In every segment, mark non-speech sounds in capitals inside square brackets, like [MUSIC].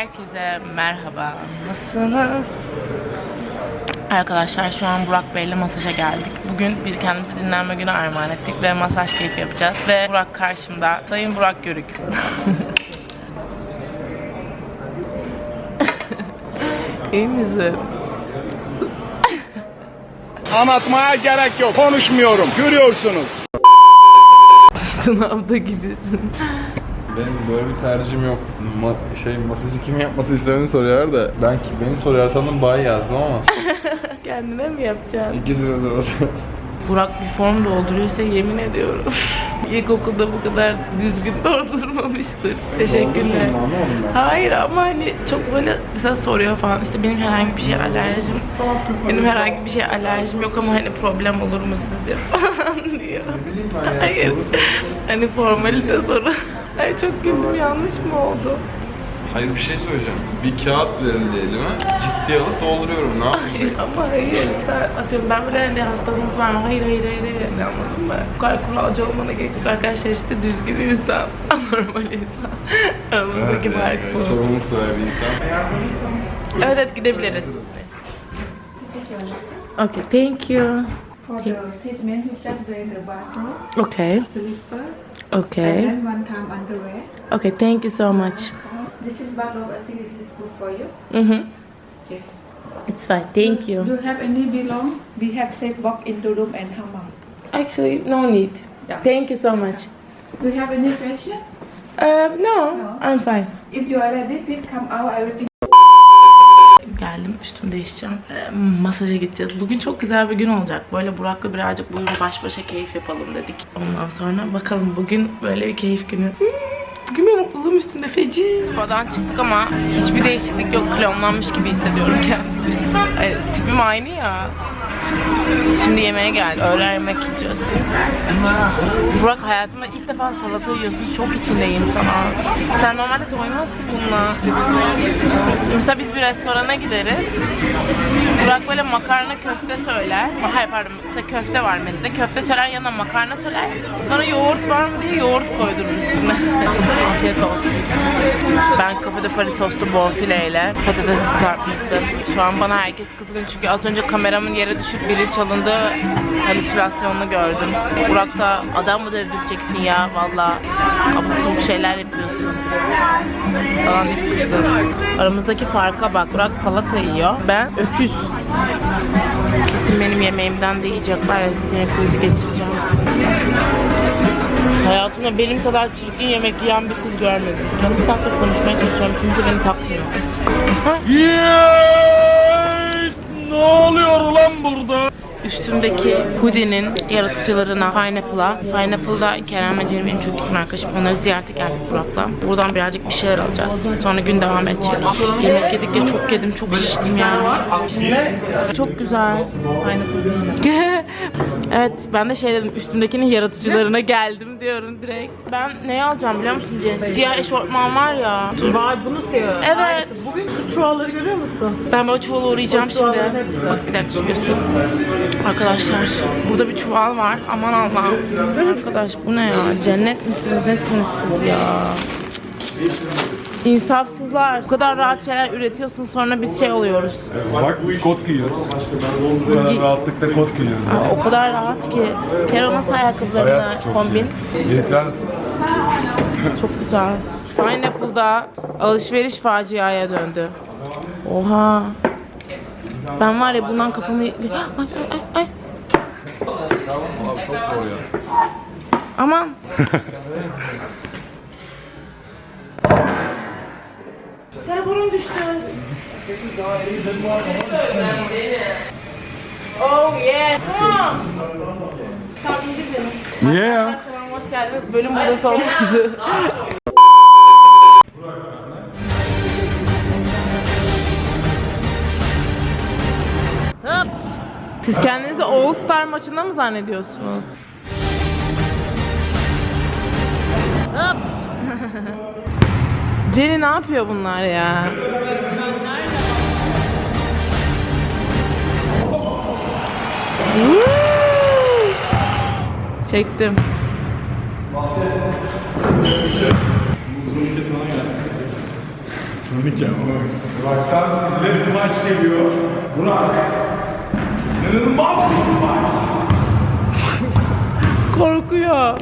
Herkese merhaba. Nasılsınız? Arkadaşlar şu an Burak Bey'le masaja geldik. Bugün bir kendimizi dinlenme günü armağan ettik ve masaj keyfi yapacağız. Ve Burak karşımda. Sayın Burak Görük. [LAUGHS] İyi misin? Anlatmaya gerek yok. Konuşmuyorum. Görüyorsunuz. [LAUGHS] Sınavda gibisin. Benim böyle bir tercihim yok. Ma- şey masajı kim yapması istediğini soruyorlar da ben ki beni soruyor sandım bay yazdım ama [LAUGHS] Kendine mi yapacaksın? iki sırada olsa. Burak bir form dolduruyorsa yemin ediyorum. [LAUGHS] İlkokulda bu kadar düzgün [LAUGHS] doldurmamıştır. Teşekkürler. Hayır ama hani çok böyle mesela soruyor falan işte benim herhangi bir şey alerjim benim herhangi bir şey alerjim yok ama hani problem olur mu sizce falan diyor. Hayır. Hani formalite soru. Ay çok güldüm yanlış mı oldu? Hayır bir şey söyleyeceğim. Bir kağıt verildi elime. Ciddiye alıp dolduruyorum. Ne yapayım? Hayır ama hayır. Sen atıyorum ben böyle hani hastalığınız var mı? Hayır hayır hayır hayır. Yani anladın mı? Bu kadar kuralcı olmana gerek yok. Arkadaşlar işte düzgün insan. [LAUGHS] Anormal insan. [LAUGHS] Aramızdaki Evet, fark evet, bu. sorumluluk sahibi insan. Evet evet gidebiliriz. Okay, thank you. For the treatment, you just wear the bathrobe, Okay, slipper, okay. and one time underwear. Okay, thank you so much. This is bathrobe. I think this is good for you. Mm-hmm. Yes. It's fine, thank Do you. you have any belong? We have safe walk into room and hammam. Actually, no need. Yeah. Thank you so much. Do you have any question? Um, no, No. I'm fine. If you are ready, please come out. I will be Geldim, üstümü değişeceğim. Ee, masaja gideceğiz. Bugün çok güzel bir gün olacak. Böyle Burak'la birazcık bugün baş başa keyif yapalım dedik. Ondan sonra bakalım bugün böyle bir keyif günü. Hmm, Bugün benim mutluluğum üstünde feci. Spadan çıktık ama hiçbir değişiklik yok. Klonlanmış gibi hissediyorum kendimi. Tipim aynı ya. Şimdi yemeğe geldik. Öğlen yemek yiyeceğiz. Burak hayatımda ilk defa salata yiyorsun. Şok içindeyim sana. Sen normalde doymazsın bununla. Mesela biz bir restorana gideriz. Burak böyle makarna köfte söyler. Hayır pardon mesela köfte var menüde. Köfte söyler yanına makarna söyler. Sonra yoğurt var mı diye yoğurt koydurur üstüne. [LAUGHS] Afiyet olsun. Ben kafede Paris soslu bonfileyle patates kızartması. Şu an bana herkes kızgın çünkü az önce kameramın yere düşüp biri çalındı. Halüsinasyonunu gördüm. Burak da adam mı dövdüreceksin ya valla. Abuk şeyler yapıyorsun. Falan deyip kızdı. Aramızdaki farka bak. Burak salata yiyor. Ben öküz. Kesin benim yemeğimden de yiyecekler sinir krizi geçireceğim. Hayatımda benim kadar çirkin yemek yiyen bir kız görmedim. Kendi sakla konuşmaya çalışıyorum. Kimse beni takmıyor. Ne oluyor lan burada? Üstümdeki hoodie'nin yaratıcılarına Pineapple'a. Pineapple'da Kerem ve Cem benim çok yakın arkadaşım. Onları ziyarete geldik Burak'la. Buradan birazcık bir şeyler alacağız. Sonra gün devam edecek. Yemek yedik ya çok yedim. Çok şiştim yani. Çok güzel. Pineapple [LAUGHS] evet ben de şey dedim üstümdekinin yaratıcılarına geldim diyorum direkt. Ben neyi alacağım biliyor musun Cem? Siyah eşortman var ya. Vay bunu seviyorum. Evet. Bugün şu çuvalları görüyor musun? Ben böyle çuvala uğrayacağım şimdi. Bak bir dakika şu göstereyim. Arkadaşlar burada bir çuval var. Aman Allah'ım. Arkadaş bu ne ya? Cennet misiniz? Nesiniz siz ya? İnsafsızlar. Bu kadar rahat şeyler üretiyorsun sonra biz şey oluyoruz. Bak kot giyiyoruz. Bu kadar rahatlıkla kot giyiyoruz. Aa, o kadar rahat ki. Kero nasıl Hayat çok kombin? iyi. Yelekler nasıl? Çok güzel. Pineapple'da alışveriş faciaya döndü. Oha. Ben var ya bundan kafamı... Ay, ay, ay, ay. Abi çok zor ya. Aman. [LAUGHS] Telefonum düştü. Oh yeah. Tamam. Tamam indir beni. Niye ya? Hoş geldiniz. Bölüm burada sonlandı. Siz kendinizi All Star maçında mı zannediyorsunuz? [LAUGHS] Jenny ne yapıyor bunlar ya? Çektim. Turnike ama. Burak'tan zille smaç geliyor. Burak. İnanılmaz bir smaç. Korkuyor.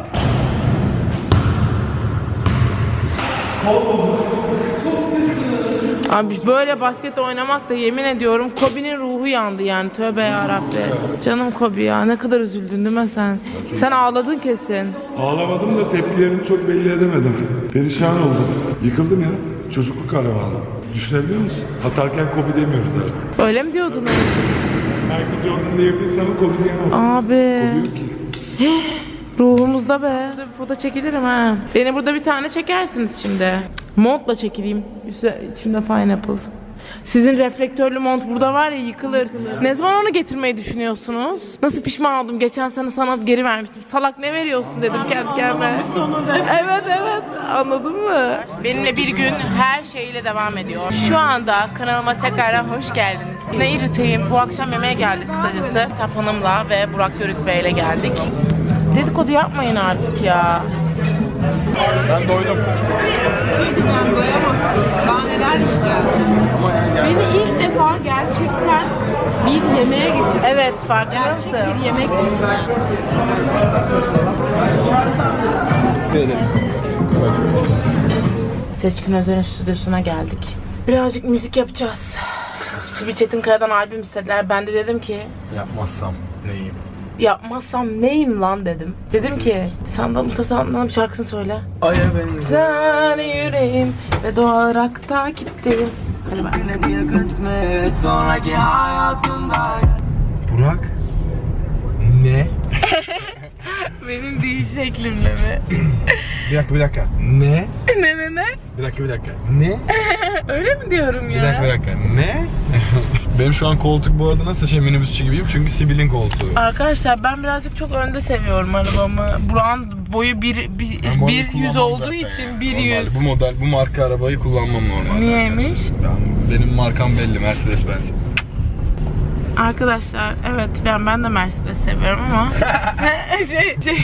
Abi böyle basket oynamak da yemin ediyorum Kobe'nin ruhu yandı yani tövbe yarabbi. Canım Kobe ya ne kadar üzüldün değil mi sen? Sen ağladın kesin. Ağlamadım da tepkilerimi çok belli edemedim. Perişan oldum. Yıkıldım ya. Çocukluk kahramanım. Düşünebiliyor musun? Atarken Kobe demiyoruz artık. Öyle mi diyordun? Michael Jordan diyebilirsin ama Kobe diyemezsin. Abi Kobe yok ki. [GASPS] ruhumuzda be. Burada bir foto çekilirim ha. Beni burada bir tane çekersiniz şimdi. Montla çekileyim. Üstü, içimde pineapple. Sizin reflektörlü mont burada var ya yıkılır. Ne zaman onu getirmeyi düşünüyorsunuz? Nasıl pişman oldum. Geçen sene sana geri vermiştim. Salak ne veriyorsun dedim kendi kendime. [LAUGHS] Evet evet anladın mı? Benimle bir gün her şeyle devam ediyor. Şu anda kanalıma tekrardan hoş geldiniz. Ne iriteyim. Bu akşam yemeğe geldik kısacası. Tap Hanım'la ve Burak Yörük Bey'le geldik. Dedikodu yapmayın artık ya. Ben doydum. Daha neler yiyeceğiz? Beni ilk defa gerçekten bir yemeğe getirdi. Evet farkındasın. Bir yemek Seçkin Özer'in stüdyosuna geldik. Birazcık müzik yapacağız. Sibel Çetinkaya'dan albüm istediler. Ben de dedim ki Yapmazsam neyim? yapmazsam neyim lan dedim. Dedim ki senden mutasandan bir şarkısını söyle. Aya. Sen yüreğim ve doğarak takipteyim. Hadi bak. Burak. Ne? [LAUGHS] Benim değil şeklimle mi? Bir dakika bir dakika. Ne? [LAUGHS] ne ne ne? Bir dakika bir dakika. Ne? [LAUGHS] Öyle mi diyorum ya? Bir dakika bir dakika. Ne? [LAUGHS] Benim şu an koltuk bu arada nasıl şey minibüsçü gibiyim çünkü Sibel'in koltuğu. Arkadaşlar ben birazcık çok önde seviyorum arabamı. Buran boyu bir, bir, Ben bu arabayı bir yüz kullanmam olduğu zaten için ya. bir yüz. Bu model, bu marka arabayı kullanmam normalde. Niyeymiş? Ben, benim markam belli Mercedes Benz. Arkadaşlar evet ben ben de Mercedes seviyorum ama [LAUGHS] şey şey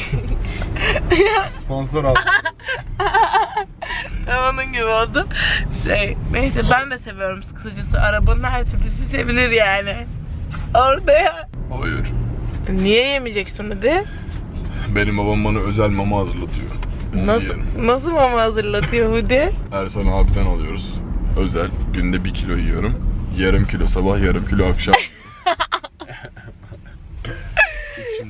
Sponsor al. [LAUGHS] onun gibi oldu. Şey neyse ben de seviyorum kısacası arabanın her türlüsü sevilir yani. Orada ya. Hayır. Niye yemeyeceksin hadi? Benim babam bana özel mama hazırlatıyor. Onu Nasıl, yiyelim. nasıl mama hazırlatıyor Hudi? Ersan abiden alıyoruz. Özel. Günde bir kilo yiyorum. Yarım kilo sabah, yarım kilo akşam. [LAUGHS]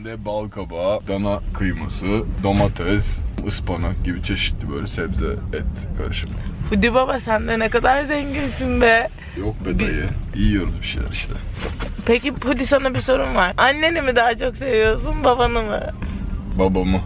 İçinde bal kabağı, dana kıyması, domates, ıspanak gibi çeşitli böyle sebze, et karışımı. Hudi baba sen de ne kadar zenginsin be. Yok be dayı. Yiyoruz bir şeyler işte. Peki Hudi sana bir sorun var. Anneni mi daha çok seviyorsun babanı mı? Babamı.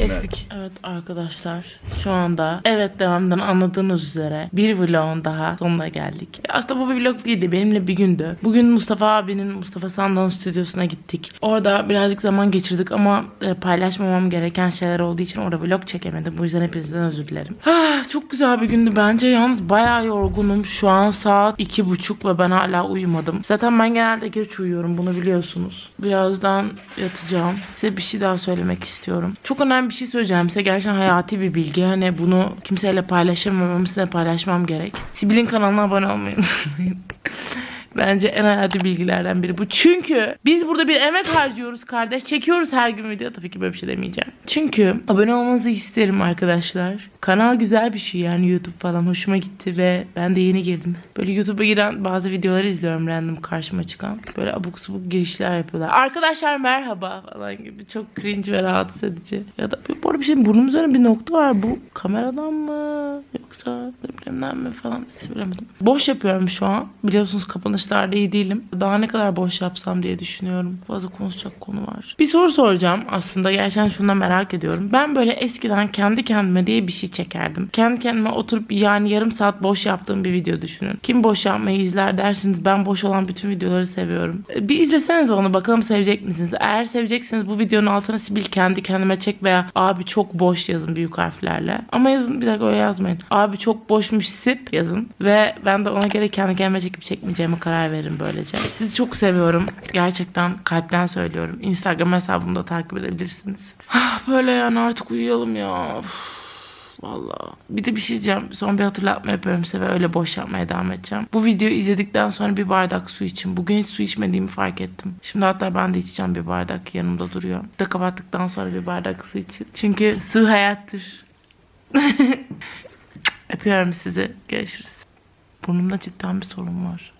Kestik. Evet arkadaşlar şu anda evet devamdan anladığınız üzere bir vlogun daha sonuna geldik. Aslında bu bir vlog değildi benimle bir gündü. Bugün Mustafa abinin Mustafa Sandal'ın stüdyosuna gittik. Orada birazcık zaman geçirdik ama e, paylaşmamam gereken şeyler olduğu için orada vlog çekemedim. Bu yüzden hepinizden özür dilerim. [SIGHS] Ah, çok güzel bir gündü bence. Yalnız bayağı yorgunum. Şu an saat iki buçuk ve ben hala uyumadım. Zaten ben genelde geç uyuyorum bunu biliyorsunuz. Birazdan yatacağım. Size bir şey daha söylemek istiyorum. Çok önemli bir şey söyleyeceğim size. Gerçekten hayati bir bilgi. Hani bunu kimseyle paylaşamam ama size paylaşmam gerek. Sibel'in kanalına abone olmayı unutmayın. Bence en hayati bilgilerden biri bu. Çünkü biz burada bir emek harcıyoruz kardeş. Çekiyoruz her gün video. Tabii ki böyle bir şey demeyeceğim. Çünkü abone olmanızı isterim arkadaşlar. Kanal güzel bir şey yani YouTube falan hoşuma gitti ve ben de yeni girdim. Böyle YouTube'a giren bazı videoları izliyorum random karşıma çıkan. Böyle abuk subuk girişler yapıyorlar. Arkadaşlar merhaba falan gibi. Çok cringe ve rahatsız edici. Ya da bu arada bir şey burnum üzerinde bir nokta var. Bu kameradan mı yoksa depremden mi falan neyse bilemedim. Boş yapıyorum şu an. Biliyorsunuz kapanışlarda iyi değilim. Daha ne kadar boş yapsam diye düşünüyorum. Fazla konuşacak konu var. Bir soru soracağım aslında. Gerçekten şundan merak ediyorum. Ben böyle eskiden kendi kendime diye bir şey çekerdim. Kendi kendime oturup yani yarım saat boş yaptığım bir video düşünün. Kim boş yapmayı izler dersiniz. Ben boş olan bütün videoları seviyorum. E, Bir izleseniz onu bakalım sevecek misiniz? Eğer sevecekseniz bu videonun altına Sibil kendi kendime çek veya abi çok boş yazın büyük harflerle. Ama yazın bir dakika öyle yazmayın. Abi çok boşmuş sip yazın. Ve ben de ona göre kendi kendime çekip çekmeyeceğime karar veririm böylece. Sizi çok seviyorum. Gerçekten kalpten söylüyorum. Instagram hesabımda takip edebilirsiniz. Ah, Böyle yani artık uyuyalım ya. Uf. Vallahi. Bir de bir şey diyeceğim. Son bir hatırlatma yapıyorum size ve öyle boş yapmaya devam edeceğim. Bu videoyu izledikten sonra bir bardak su için. Bugün hiç su içmediğimi fark ettim. Şimdi hatta ben de içeceğim bir bardak yanımda duruyor. Bir de kapattıktan sonra bir bardak su için. Çünkü su hayattır. [LAUGHS] Öpüyorum sizi. Görüşürüz. Burnumda cidden bir sorun var.